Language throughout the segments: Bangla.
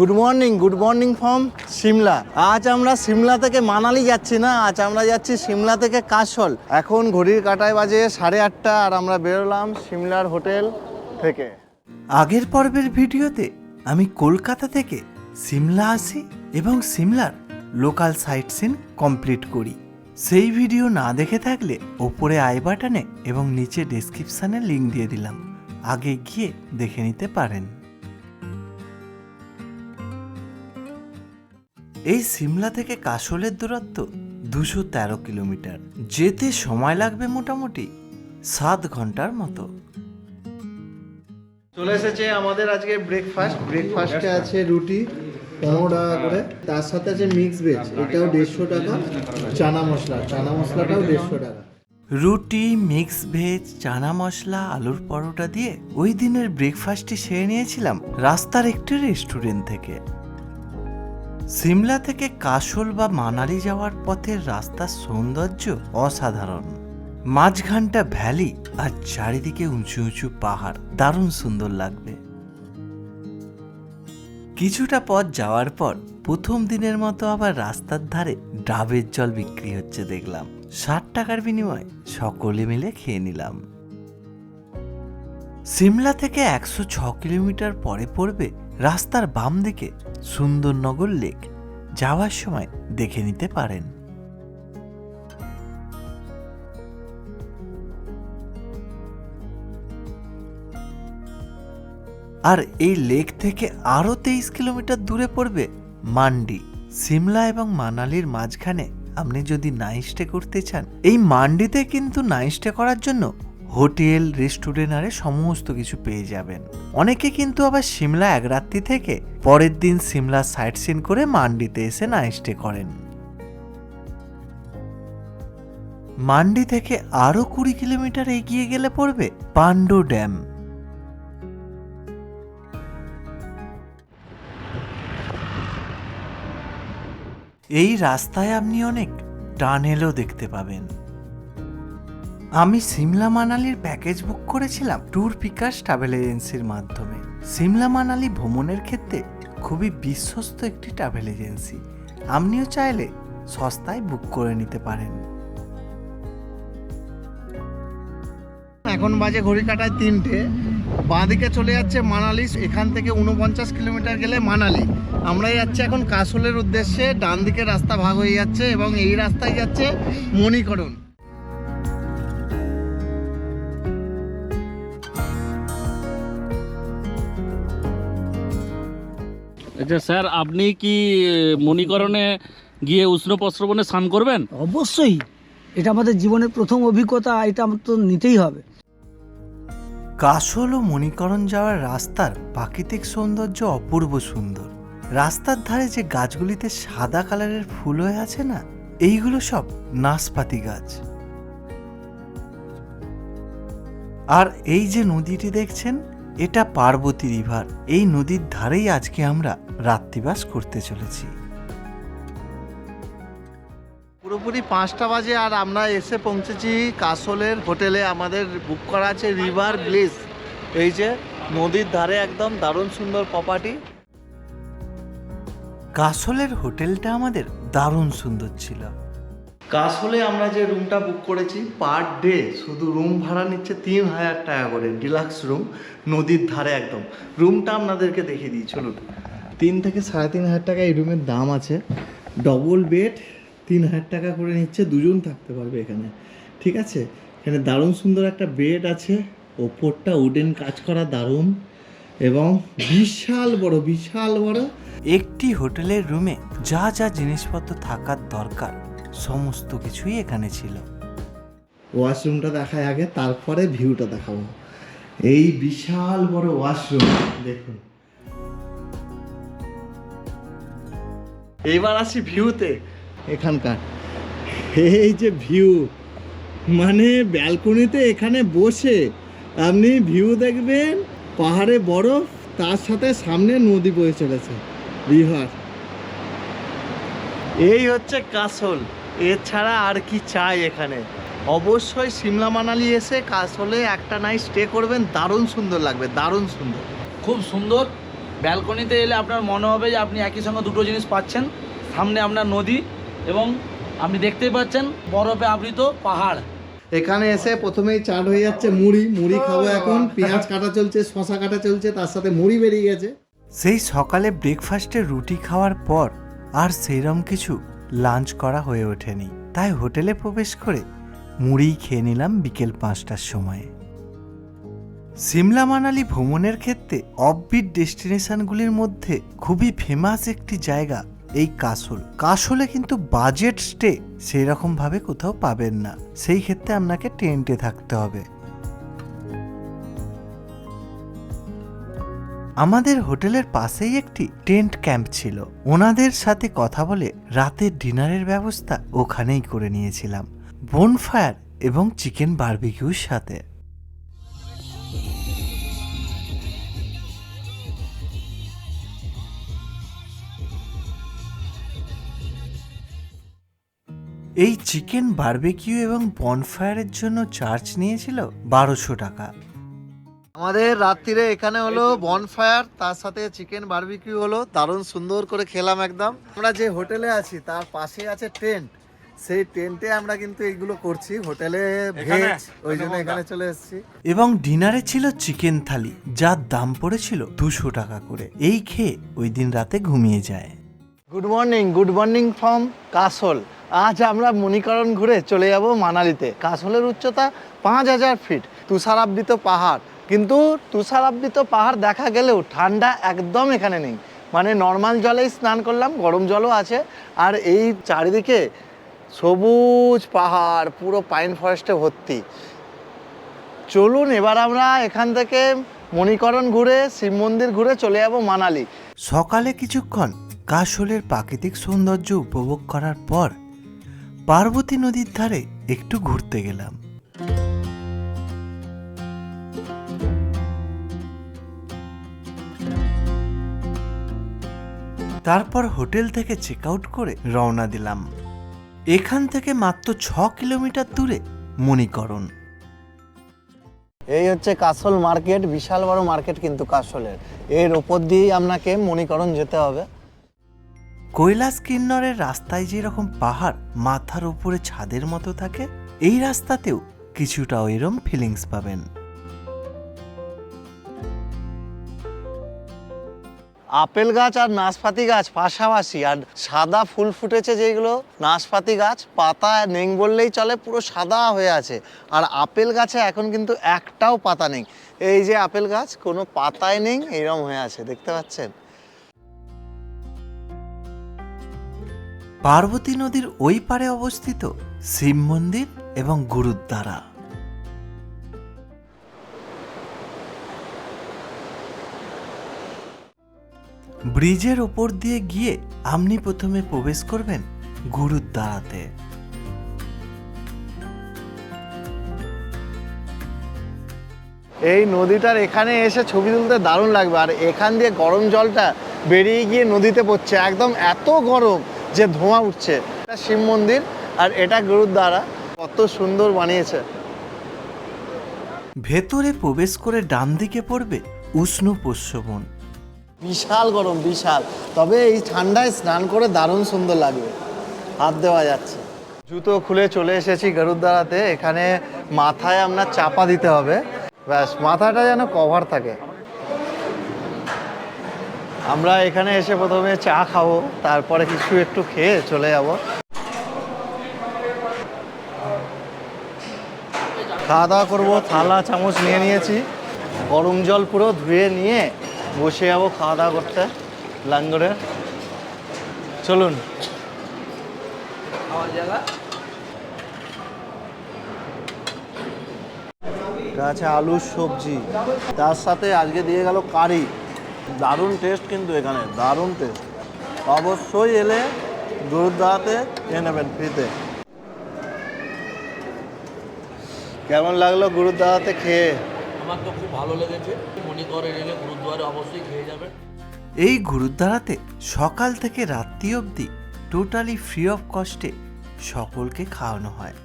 Good morning good morning from Shimla আজ আমরা সিমলা থেকে মানালি যাচ্ছি না, আজ আমরা যাচ্ছি সিমলা থেকে কাশল। এখন ঘড়ির কাটায় বাজে সাড়ে আটটা আর আমরা বেরোলাম সিমলার হোটেল থেকে। আগের পর্বের ভিডিওতে আমি কলকাতা থেকে সিমলা আসি এবং সিমলার লোকাল সাইট সিন কমপ্লিট করি। সেই ভিডিও না দেখে থাকলে ওপরে আই বাটনে এবং নিচে ডেসক্রিপশানে লিঙ্ক দিয়ে দিলাম। আগে গিয়ে দেখে নিতে পারেন। এই সিমলা থেকে কাশলের দূরত্ব দুশো তেরো কিলোমিটার। যেতে সময় লাগবে মোটামুটি সাত ঘণ্টার মতো। চলে এসেছে আমাদের আজকে ব্রেকফাস্ট ব্রেকফাস্টে আছে রুটি পনেরো টাকা করে। তার সাথে আছে মিক্স ভেজ এটাও দেড়শো টাকা। চানা মশলা চানা মশলাটাও দেড়শো টাকা। রুটি মিক্স ভেজ চানা মশলা আলুর পরোটা দিয়ে ওই দিনের ব্রেকফাস্টটি সেরে নিয়েছিলাম রাস্তার একটি রেস্টুরেন্ট থেকে। সিমলা থেকে কাশল বা মানালি যাওয়ার পথের রাস্তার সৌন্দর্য অসাধারণ। মাঝখানটা ভ্যালি আর চারিদিকে উঁচু উঁচু পাহাড়। দারুণ সুন্দর লাগবে। কিছুটা পথ যাওয়ার পর প্রথম দিনের মতো আবার রাস্তার ধারে ডাবের জল বিক্রি হচ্ছে দেখলাম। ষাট টাকার বিনিময়ে সকলে মিলে খেয়ে নিলাম। সিমলা থেকে একশো ছ কিলোমিটার পরে পড়বে রাস্তার বাম দিকে সুন্দরনগর লেক। যাওয়ার সময় দেখে নিতে পারেন। আর এই লেক থেকে আরও তেইশ কিলোমিটার দূরে পড়বে মান্ডি। সিমলা এবং মানালির মাঝখানে আপনি যদি নাইট স্টে করতে চান, এই মান্ডিতে কিন্তু নাইট স্টে করার জন্য হোটেল, রেস্টুরেন্ট, আরে সমস্ত কিছু পেয়ে যাবেন। অনেকে কিন্তু আবার সিমলা এক রাত্রি থেকে পরের দিন সিমলা সাইট সিন করে মান্ডিতে এসে নাইট স্টে করেন। মান্ডি থেকে আরও কুড়ি কিলোমিটার এগিয়ে গেলে পড়বে পান্ডো ড্যাম। এই রাস্তায় আপনি অনেক টানেলও দেখতে পাবেন। আমি সিমলা মানালির প্যাকেজ বুক করেছিলাম ট্যুর পিকাস ট্রাভেল এজেন্সির মাধ্যমে। সিমলা মানালি ভ্রমণের ক্ষেত্রে খুবই বিশ্বস্ত একটি ট্রাভেল এজেন্সি। আপনিও চাইলে সস্তায় বুক করে নিতে পারেন। এখন বাজে ঘড়ি কাটায় তিনটে। বাঁদিকে চলে যাচ্ছে মানালি, এখান থেকে উনপঞ্চাশ কিলোমিটার গেলে মানালি। আমরা যাচ্ছি এখন কাসলের উদ্দেশ্যে ডান দিকে রাস্তা ভাগ হয়ে যাচ্ছে এবং এই রাস্তায় যাচ্ছে মণিকরণ। আচ্ছা স্যার আপনি কি মণিকরণে গিয়ে উষ্ণ প্রস্রবণে স্নান করবেন? অবশ্যই। এটা আমাদের জীবনের প্রথম অভিজ্ঞতা এটা আমার তো নিতেই হবে। কাশল ও মণিকরণ যাওয়ার রাস্তার প্রাকৃতিক সৌন্দর্য অপূর্ব সুন্দর। রাস্তার ধারে যে গাছগুলিতে সাদা কালারের ফুল হয়ে আছে না এইগুলো সব নাশপাতি গাছ। আর এই যে নদীটি দেখছেন এটা পার্বতী রিভার। এই নদীর ধারেই আজকে আমরা রাত্রিবাস করতে চলেছি। পুরোপুরি পাঁচটা বাজে আর আমরা এসে পৌঁছেছি কাসলের হোটেলে। আমাদের বুক করা আছে রিভার ব্লিস। এই যে নদীর ধারে একদম দারুণ সুন্দর প্রপার্টি কাসলের হোটেলটা আমাদের দারুণ সুন্দর ছিল। কাসলে আমরা যে রুমটা বুক করেছি পার ডে শুধু রুম ভাড়া নিচ্ছে তিন হাজার টাকা করে ডিলাক্স রুম নদীর ধারে একদম। রুমটা আপনাদেরকে দেখিয়ে দিই, চলুন। তিন থেকে সাড়ে তিন হাজার টাকা এই রুমের দাম আছে। ডবল বেড তিন হাজার টাকা করে নিচ্ছে, দুজন থাকতে পারবে এখানে। ঠিক আছে? এখানে দারুণ সুন্দর একটা বেড আছে, ওপরটা উডেন কাজ করা দারুণ। এবং বিশাল বড় বিশাল বড় একটি হোটেলের রুমে যা যা জিনিসপত্র থাকার দরকার সমস্ত কিছুই এখানে ছিল। ওয়াশরুমটা দেখায় আগে, তারপরে ভিউটা দেখাবো। এই বিশাল বড় ওয়াশরুম, দেখুন। এইবার আসি ভিউতে। এখানকার। এই যে ভিউ মানে ব্যালকনিতে এখানে বসে আপনি ভিউ দেখবেন, পাহাড়ে বরফ, তার সাথে সামনে নদী বয়ে চলেছে রিভার এই হচ্ছে কাসল। এছাড়া আর কি চাই এখানে? অবশ্যই সিমলা মানালি এসে কাসলে একটা নাইট স্টে করবেন দারুণ সুন্দর লাগবে দারুণ সুন্দর। খুব সুন্দর। ব্যালকনিতে এলে আপনার মনে হবে যে আপনি একই সঙ্গে দুটো জিনিস পাচ্ছেন। সামনে আপনার নদী এবং আপনি দেখতেই পাচ্ছেন বরফে আবৃত পাহাড়। এখানে এসে প্রথমেই চাট হয়ে যাচ্ছে মুড়ি। মুড়ি খাব এখন। পেঁয়াজ কাটা চলছে শশা কাটা চলছে তার সাথে মুড়ি বেরিয়ে গেছে। সেই সকালে ব্রেকফাস্টে রুটি খাওয়ার পর আর সেইরম কিছু লাঞ্চ করা হয়ে ওঠেনি। তাই হোটেলে প্রবেশ করে মুড়িই খেয়ে নিলাম বিকেল পাঁচটার সময়ে। সিমলা মানালি ভ্রমণের ক্ষেত্রে অফবিট ডেস্টিনেশনগুলির মধ্যে খুবই ফেমাস একটি জায়গা এই কাসল। কাসলে কিন্তু বাজেট স্টে সেই রকম ভাবে কোথাও পাবেন না। সেই ক্ষেত্রে আপনাকে টেন্টে থাকতে হবে। আমাদের হোটেলের পাশেই একটি টেন্ট ক্যাম্প ছিল। ওনাদের সাথে কথা বলে রাতের ডিনারের ব্যবস্থা ওখানেই করে নিয়েছিলাম। বোনফায়ার এবং চিকেন বারবিকিউর সাথে। এই চিকেন বারবিকিউ এবং বনফায়ারের জন্য চার্জ নিয়েছিল বারোশো টাকা। আমাদের রাত্রিরে এখানে হলো বনফায়ার তার সাথে চিকেন বারবিকিউ হলো। দারুণ সুন্দর করে খেলাম একদম। আমরা যে হোটেলে আছি তার পাশে আছে টেন্ট সেই টেন্টে আমরা কিন্তু এইগুলো করছি। হোটেলে ভেজ ওই জন্য এখানে চলে এসেছি। এবং ডিনারে ছিল চিকেন থালি যার দাম পড়েছিল দুশো টাকা করে। এই খেয়ে ওই দিন রাতে ঘুমিয়ে যায়। Good morning good morning from Kasol আজ আমরা মণিকরণ ঘুরে চলে যাব মানালিতে। কাসলের উচ্চতা পাঁচ হাজার ফিট তুষারাবৃত পাহাড়। কিন্তু তুষারাবৃত পাহাড় দেখা গেলেও ঠান্ডা একদম এখানে নেই। মানে নর্মাল জলেই স্নান করলাম, গরম জলও আছে। আর এই চারিদিকে সবুজ পাহাড়, পুরো পাইন ফরেস্টে ভর্তি। চলুন, এবার আমরা এখান থেকে মণিকরণ ঘুরে, শিব মন্দির ঘুরে চলে যাব মানালি। সকালে কিছুক্ষণ কাশলের প্রাকৃতিক সৌন্দর্য উপভোগ করার পর পার্বতী নদীর ধারে একটু ঘুরতে গেলাম। তারপর হোটেল থেকে চেক আউট করে রওনা দিলাম। এখান থেকে মাত্র ছ কিলোমিটার দূরে মণিকরণ। এই হচ্ছে কাসল মার্কেট বিশাল বড় মার্কেট কিন্তু কাসলের। এর ওপর দিয়েই আপনাকে মণিকরণ যেতে হবে। কৈলাস কিন্নরের রাস্তায় যেরকম পাহাড় মাথার উপরে ছাদের মতো থাকে এই রাস্তাতেও কিছুটা ওইরম ফিলিংস পাবেন। আপেল গাছ আর নাশপাতি গাছ পাশাপাশি, আর সাদা ফুল ফুটেছে যেগুলো, নাশপাতি গাছ, পাতা নেই বললেই চলে, পুরো সাদা হয়ে আছে। আর আপেল গাছে এখন কিন্তু একটাও পাতা নেই। এই যে আপেল গাছ, কোনো পাতায় নেই এইরকম হয়ে আছে, দেখতে পাচ্ছেন? পার্বতী নদীর ওই পারে অবস্থিত শিব মন্দির এবং গুরুদ্বারা। ব্রিজের ওপর দিয়ে গিয়ে আপনি প্রথমে প্রবেশ করবেন গুরুদ্বারাতে এই নদীটার এখানে এসে ছবি তুলতে দারুণ লাগবে। আর এখান দিয়ে গরম জলটা বেরিয়ে গিয়ে নদীতে পড়ছে। একদম এত গরম যে ধোঁয়া উঠছে। এটা শিব মন্দির আর এটা গুরুদ্বারা কত সুন্দর বানিয়েছে। ভেতরে প্রবেশ করে ডান দিকে পড়বে উষ্ণ পোষ্যবন। বিশাল গরম, বিশাল। তবে এই ঠান্ডায় স্নান করে দারুণ সুন্দর লাগবে। হাত দেওয়া যাচ্ছে। জুতো খুলে চলে এসেছি গরুদ্বারাতে এখানে মাথায় আপনার চাপা দিতে হবে। ব্যাস, মাথাটা যেন কভার থাকে। আমরা এখানে এসে প্রথমে চা খাব, তারপরে কিছু একটু খেয়ে চলে যাব। খাওয়া দাওয়া করব, থালা, চামচ নিয়ে নিয়েছি। গরম জল পুরো ধুয়ে নিয়ে বসে যাব খাওয়া দাওয়া করতে, লাঙ্গরে। চলুন। আছে আলুর সবজি। তার সাথে আজকে দিয়ে গেল কারি। দারুণ টেস্ট কিন্তু এখানে, দারুণ টেস্ট অবশ্যই এলে গুরুদ্বারাতে খেয়ে নেবেন ফ্রিতে কেমন লাগল গুরুদ্বারাতে খেয়ে? আমার তো খুব ভালো লেগেছে। মণিকরে এলে গুরুদ্বারে অবশ্যই খেয়ে যাবেন। এই গুরুদ্বারাতে সকাল থেকে রাত্রি অবধি টোটালি ফ্রি অফ কস্টে সকলকে খাওয়ানো হয়।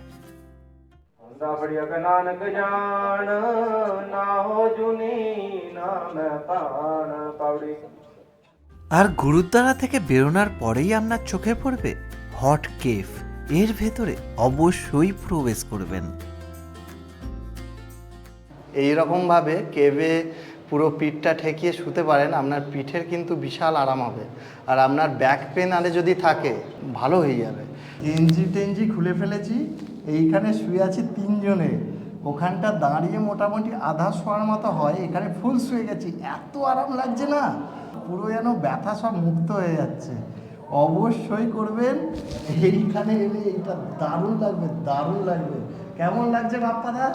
আর গুরুদ্বারা থেকে বেরোনোর পরেই আপনার চোখে পড়বে হট কেফ। এর ভেতরে অবশ্যই প্রবেশ করবেন। এই রকমভাবে কেবে পুরো পিঠটা ঠেকিয়ে শুতে পারেন, আপনার পিঠের কিন্তু বিশাল আরাম হবে। আর আপনার ব্যাক পেন আরে যদি থাকে, ভালো হয়ে যাবে। গেঞ্জি টেঞ্জি খুলে ফেলেছি, এইখানে শুয়ে আছি তিনজনে। ওখানটা দাঁড়িয়ে মোটামুটি আধা শোয়ার মতো হয়, এখানে ফুল শুয়ে গেছি। এত আরাম লাগছে না। পুরো যেন ব্যথা সব মুক্ত হয়ে যাচ্ছে। অবশ্যই করবেন। এইখানে এলে এইটা দারুণ লাগবে দারুণ লাগবে। কেমন লাগছে বাপ্পাদা?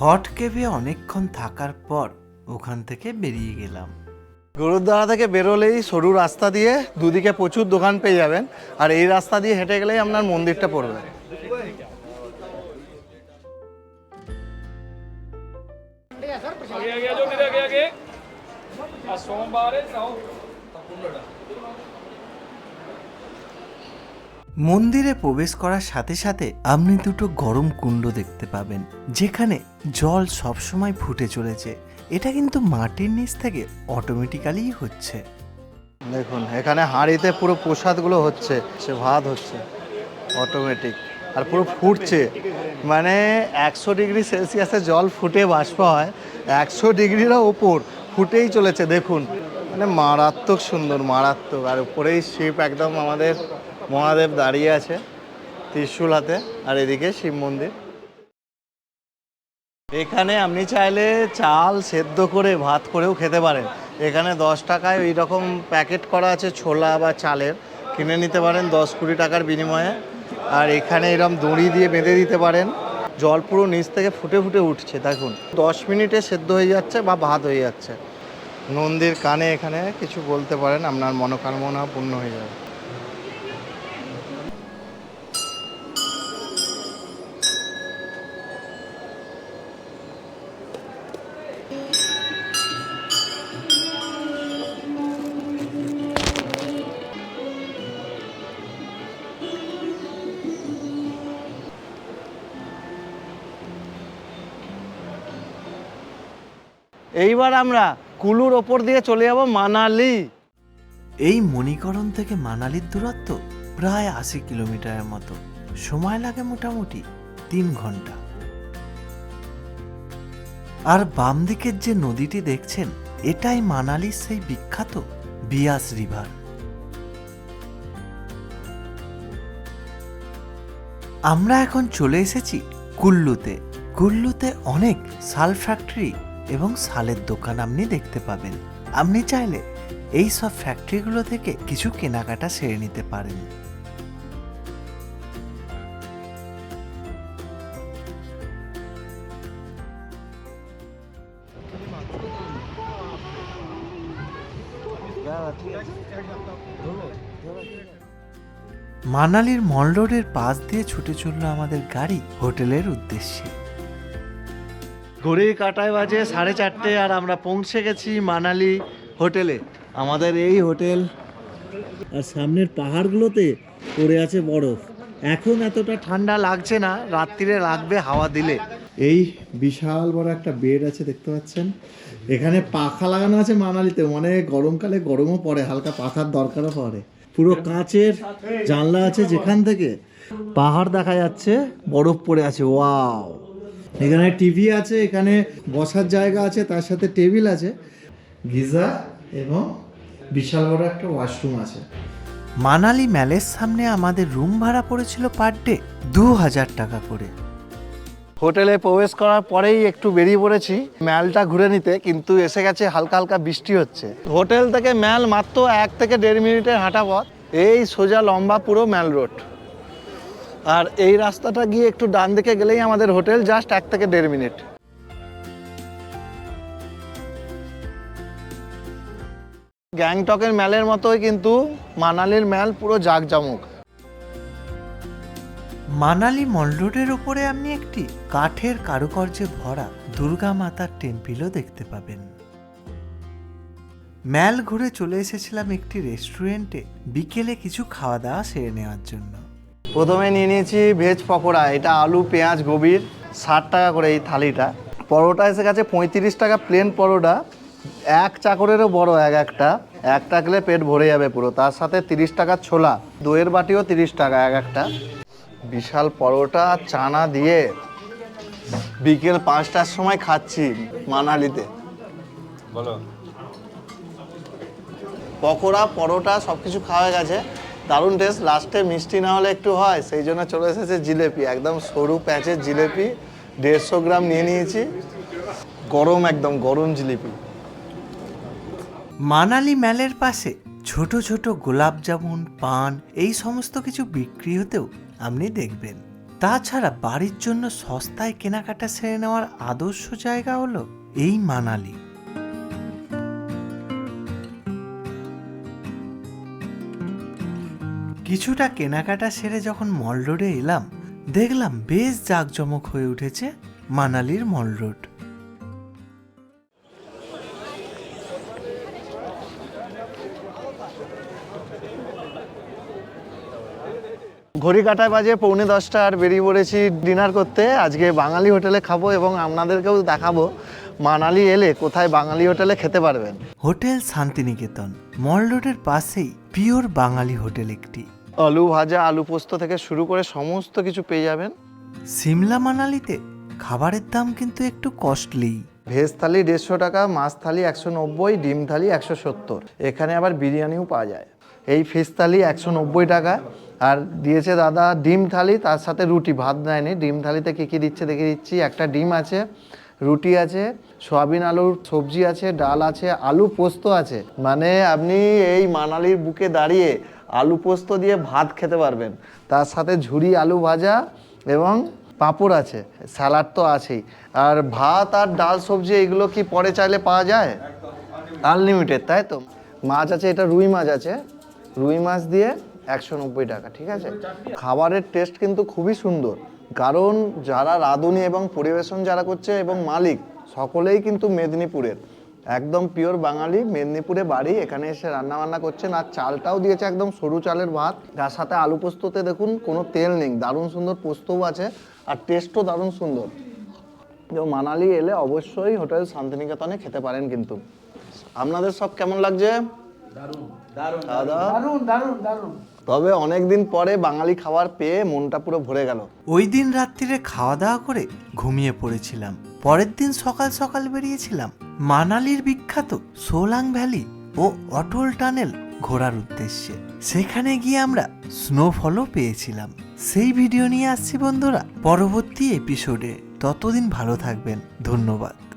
হট কেভে অনেকক্ষণ থাকার পর ওখান থেকে বেরিয়ে গেলাম। গুরুদ্বারা থেকে বেরোলেই সরু রাস্তা দিয়ে দুদিকে প্রচুর দোকান পেয়ে যাবেন আর এই রাস্তা দিয়ে হেঁটে গেলেই আপনার মন্দিরটা পড়বে। आगे মন্দিরে প্রবেশ করার সাথে সাথে আপনি দুটো গরম কুণ্ড দেখতে পাবেন, যেখানে জল সবসময় ফুটে চলেছে। এটা কিন্তু মাটির নিচ থেকে অটোমেটিক্যালি হচ্ছে। দেখুন, এখানে হাঁড়িতে পুরো প্রসাদগুলো হচ্ছে সে ভাত হচ্ছে অটোমেটিক আর পুরো ফুটছে। মানে একশো ডিগ্রি সেলসিয়াসে জল ফুটে বাষ্প হয়, একশো ডিগ্রিরও ওপর ফুটেই চলেছে, দেখুন। মানে মারাত্মক সুন্দর, মারাত্মক। আর উপরেই শিব একদম আমাদের মহাদেব দাঁড়িয়ে আছে ত্রিশূল হাতে আর এদিকে শিব মন্দির। এখানে আপনি চাইলে চাল সেদ্ধ করে ভাত করেও খেতে পারেন। এখানে দশ টাকায় ওই রকম প্যাকেট করা আছে ছোলা বা চালের। কিনে নিতে পারেন দশ কুড়ি টাকার বিনিময়ে। আর এখানে এরকম দড়ি দিয়ে বেঁধে দিতে পারেন। জল পুরো নিচ থেকে ফুটে ফুটে উঠছে, দেখুন। দশ মিনিটে সেদ্ধ হয়ে যাচ্ছে বা ভাত হয়ে যাচ্ছে। নন্দীর কানে এখানে কিছু বলতে পারেন, আপনার মনোকামনা পূর্ণ হয়ে যাবে। এইবার আমরা কুলুর ওপর দিয়ে চলে যাব মানালি। এই মণিকরণ থেকে মানালির দূরত্ব প্রায় আশি কিলোমিটারের মতো। সময় লাগে মোটামুটি তিন ঘণ্টা। আর বাম দিকের যে নদীটি দেখছেন, এটাই মানালির সেই বিখ্যাত বিয়াস রিভার। আমরা এখন চলে এসেছি কুল্লুতে। কুল্লুতে অনেক সাল ফ্যাক্টরি এবং শালের দোকান আপনি দেখতে পাবেন। আপনি চাইলে এই সব ফ্যাক্টরিগুলো থেকে কিছু কেনাকাটা সেরে নিতে পারেন। মানালির মল রোডের পাশ দিয়ে ছুটে চলল আমাদের গাড়ি হোটেলের উদ্দেশ্যে। ঘড়ির কাটায় বাজে সাড়ে চারটে আর আমরা পৌঁছে গেছি মানালি হোটেলে। আমাদের এই হোটেল। আর সামনের পাহাড়গুলোতে পড়ে আছে বরফ। এখন এতটা ঠান্ডা লাগছে না, রাত্রিরে লাগবে হাওয়া দিলে। এই বিশাল বড় একটা বেড আছে, দেখতে পাচ্ছেন? এখানে পাখা লাগানো আছে মানালিতে। মানে গরমকালে গরমও পড়ে, হালকা পাখার দরকারও পড়ে। পুরো কাঁচের জানলা আছে যেখান থেকে পাহাড় দেখা যাচ্ছে, বরফ পড়ে আছে। ওয়াও! এখানে টিভি আছে এখানে বসার জায়গা আছে তার সাথে টেবিল আছে। গিজার এবং বিশাল বড় একটা ওয়াশরুম আছে। মানালি ম্যালের সামনে আমাদের রুম ভাড়া পড়েছিল পার ডে দু হাজার টাকা করে। হোটেলে প্রবেশ করার পরেই একটু বেরিয়ে পড়েছি। ম্যালটা ঘুরে নিতে কিন্তু এসে গেছে হালকা হালকা বৃষ্টি হচ্ছে। হোটেল থেকে ম্যাল মাত্র এক থেকে দেড় মিনিটের হাঁটা পথ। এই সোজা লম্বা পুরো ম্যাল রোড। আর এই রাস্তাটা গিয়ে একটু ডান দিকে গেলেই আমাদের হোটেল, জাস্ট এক থেকে দেড় মিনিট। গ্যাংটকের ম্যালের মতোই কিন্তু মানালির ম্যাল পুরো জাঁকজমক। মানালি মল রোডের ওপরে আপনি একটি কাঠের কারুকার্যে ভরা দুর্গা মাতার টেম্পিলও দেখতে পাবেন। ম্যাল ঘুরে চলে এসেছিলাম একটি রেস্টুরেন্টে বিকেলে কিছু খাওয়া দাওয়া সেরে নেওয়ার জন্য। প্রথমে নিয়ে নিয়েছি ভেজ পকোড়া এটা আলু পেঁয়াজ গোবির ষাট টাকা করে এই থালিটা। পরোটা এসে গেছে পঁয়ত্রিশ টাকা প্লেন পরোটা এক চাকরেরও বড় এক একটা একটা খেলে পেট ভরে যাবে পুরো তার সাথে তিরিশ টাকা ছোলা দইয়ের বাটিও তিরিশ টাকা এক একটা। বিশাল পরোটা চানা দিয়ে বিকেল পাঁচটার সময় খাচ্ছি মানালিতে। বলো। পকোড়া পরোটা সব কিছু খাওয়া গেছে। দারুণ টেস্ট লাস্টে মিষ্টি না হলে একটু হয়, সেই জন্য চলে এসেছে জিলেপি, একদম সরু প্যাঁচের জিলেপি, দেড়শো গ্রাম নিয়ে নিয়েছি। গরম একদম গরম জিলিপি। মানালি ম্যালের পাশে ছোট ছোট গোলাপ জামুন, পান, এই সমস্ত কিছু বিক্রি হতেও আপনি দেখবেন। তাছাড়া বাড়ির জন্য সস্তায় কেনাকাটা সেরে নেওয়ার আদর্শ জায়গা হলো এই মানালি। কিছুটা কেনাকাটা সেরে যখন মল রোডে এলাম দেখলাম বেশ জাঁকজমক হয়ে উঠেছে মানালির মল রোড। ঘড়ি কাটায় বাজে পৌনে দশটা আর বেরিয়ে পড়েছি ডিনার করতে। আজকে বাঙালি হোটেলে খাব এবং আপনাদেরকেও দেখাবো মানালি এলে কোথায় বাঙালি হোটেলে খেতে পারবেন। হোটেল শান্তিনিকেতন মল রোডের পাশেই পিওর বাঙালি হোটেল একটি। আলু ভাজা আলু পোস্ত থেকে শুরু করে সমস্ত কিছু পেয়ে যাবেন। সিমলা মানালিতে খাবারের দাম কিন্তু একটু কস্টলি। ভেজ থালি দেড়শো টাকা মাছ থালি একশো নব্বই ডিম থালি একশো সত্তর। এখানে আবার বিরিয়ানিও পাওয়া যায়। এই ফিশ থালি একশো নব্বই টাকা। আর দিয়েছে দাদা ডিম থালি তার সাথে রুটি। ভাত দেয়নি। ডিম থালিতে কী কী দিচ্ছে দেখে দিচ্ছি। একটা ডিম আছে রুটি আছে সয়াবিন আলুর সবজি আছে ডাল আছে আলু পোস্ত আছে। মানে আপনি এই মানালির বুকে দাঁড়িয়ে আলু পোস্ত দিয়ে ভাত খেতে পারবেন। তার সাথে ঝুরি আলু ভাজা এবং পাঁপড় আছে, স্যালাড তো আছেই। আর ভাত আর ডাল সবজি, এগুলো কি পরে চাইলে পাওয়া যায়? আনলিমিটেড, তাই তো? মাছ আছে, এটা রুই মাছ আছে। রুই মাছ দিয়ে একশো নব্বই টাকা, ঠিক আছে? খাবারের টেস্ট কিন্তু খুবই সুন্দর। কারণ যারা রাঁধুনি এবং পরিবেশন যারা করছে এবং মালিক, সকলেই কিন্তু মেদিনীপুরের। একদম পিওর বাঙালি মেদিনীপুরে বাড়ি এখানে এসে রান্না বান্না করছেন আর চালটাও দিয়েছে একদম সরু চালের ভাত। তার সাথে আলু পোস্ততে দেখুন কোনো তেল নেই দারুণ সুন্দর পোস্তও আছে আর টেস্টও দারুণ সুন্দর। তো মানালি এলে অবশ্যই হোটেল শান্তিনিকেতনে খেতে পারেন কিন্তু। আপনাদের সব কেমন লাগছে? তবে অনেকদিন পরে বাঙালি খাবার পেয়ে মনটা পুরো ভরে গেল। ওই দিন রাত্রিরে খাওয়া দাওয়া করে ঘুমিয়ে পড়েছিলাম। পরের দিন সকাল সকাল বেরিয়েছিলাম মানালির বিখ্যাত সোলাং ভ্যালি ও অটল টানেল ঘোরার উদ্দেশ্যে। সেখানে গিয়ে আমরা স্নোফলও পেয়েছিলাম। সেই ভিডিও নিয়ে আসছি বন্ধুরা, পরবর্তী এপিসোডে ততদিন ভালো থাকবেন। ধন্যবাদ।